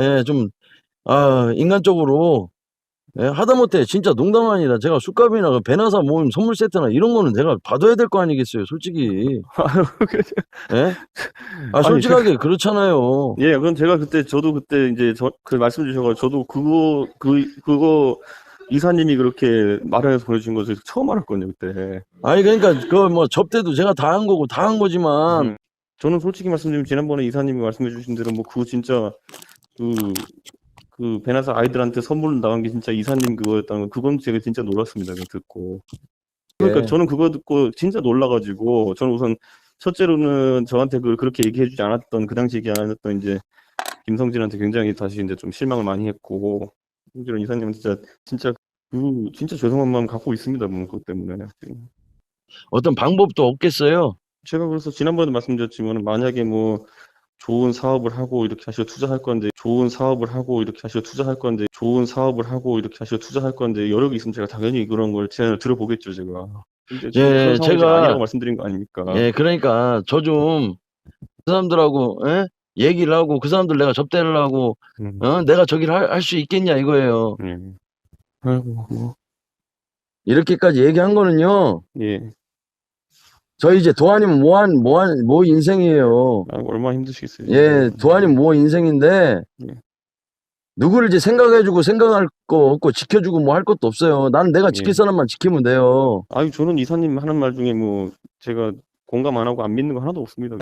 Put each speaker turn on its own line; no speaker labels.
예, 좀, 아, 인간적으로, 예, 하다못해 진짜 농담 아니라 제가 술값이나 그 배나사 모임 선물 세트나 이런 거는 제가 받아야 될 거 아니겠어요, 솔직히. 예? 아,
아니,
솔직하게 그렇잖아요.
예, 그건 제가 그때 저도 그때 이제 저 그 말씀 주셔 가지고 저도 그거 그 그거 이사님이 그렇게 말해서 보내 주신 것을 처음 알았거든요 그때.
아니, 그러니까, 그 뭐 접대도 제가 다 한 거고 다 한 거지만,
음. 저는 솔직히 말씀드리면 지난번에 이사님이 말씀해 주신 대로 뭐 그거 진짜 그, 그 베나사 아이들한테 선물 나간 게 진짜 이사님 그거였다는 거 그건 제가 진짜 놀랐습니다. 그거 듣고. 그러니까
예.
저는 그거 듣고 진짜 놀라가지고 저는 우선 첫째로는 저한테 그걸 그렇게 얘기해주지 않았던 그 당시 얘기 안 했던 이제 김성진한테 굉장히 다시 이제 좀 실망을 많이 했고 심지어 이사님은 진짜 진짜 그 진짜 죄송한 마음 갖고 있습니다. 뭐 그것 때문에.
어떤 방법도 없겠어요.
제가 그래서 지난번에도 말씀드렸지만 만약에 뭐 좋은 사업을 하고 이렇게 하시고 투자할 건데 좋은 사업을 하고 이렇게 하시고 투자할 건데 좋은 사업을 하고 이렇게 하시고 투자할 건데 여력이 있으면 제가 당연히 그런 걸 제안을 들어보겠죠 제가.
예, 제가-
아니라고 말씀드린 거 아닙니까?
예, 그러니까 저 좀 그 사람들하고 예? 얘기를 하고 그 사람들 내가 접대를 하고
음,
어? 내가 저기를 할 수 있겠냐 이거예요.
예. 아이고 뭐
이렇게까지 얘기한 거는요.
예.
저 이제 도안이면 뭐한 뭐한 뭐 인생이에요.
아, 얼마나 힘드시겠어요.
예, 도안이면 뭐 인생인데
예.
누구를 이제 생각해주고 생각할 거 없고 지켜주고 뭐 할 것도 없어요. 나는 내가 지킬
예.
사람만 지키면 돼요.
아유 저는 이사님 하는 말 중에 뭐 제가 공감 안 하고 안 믿는 거 하나도 없습니다.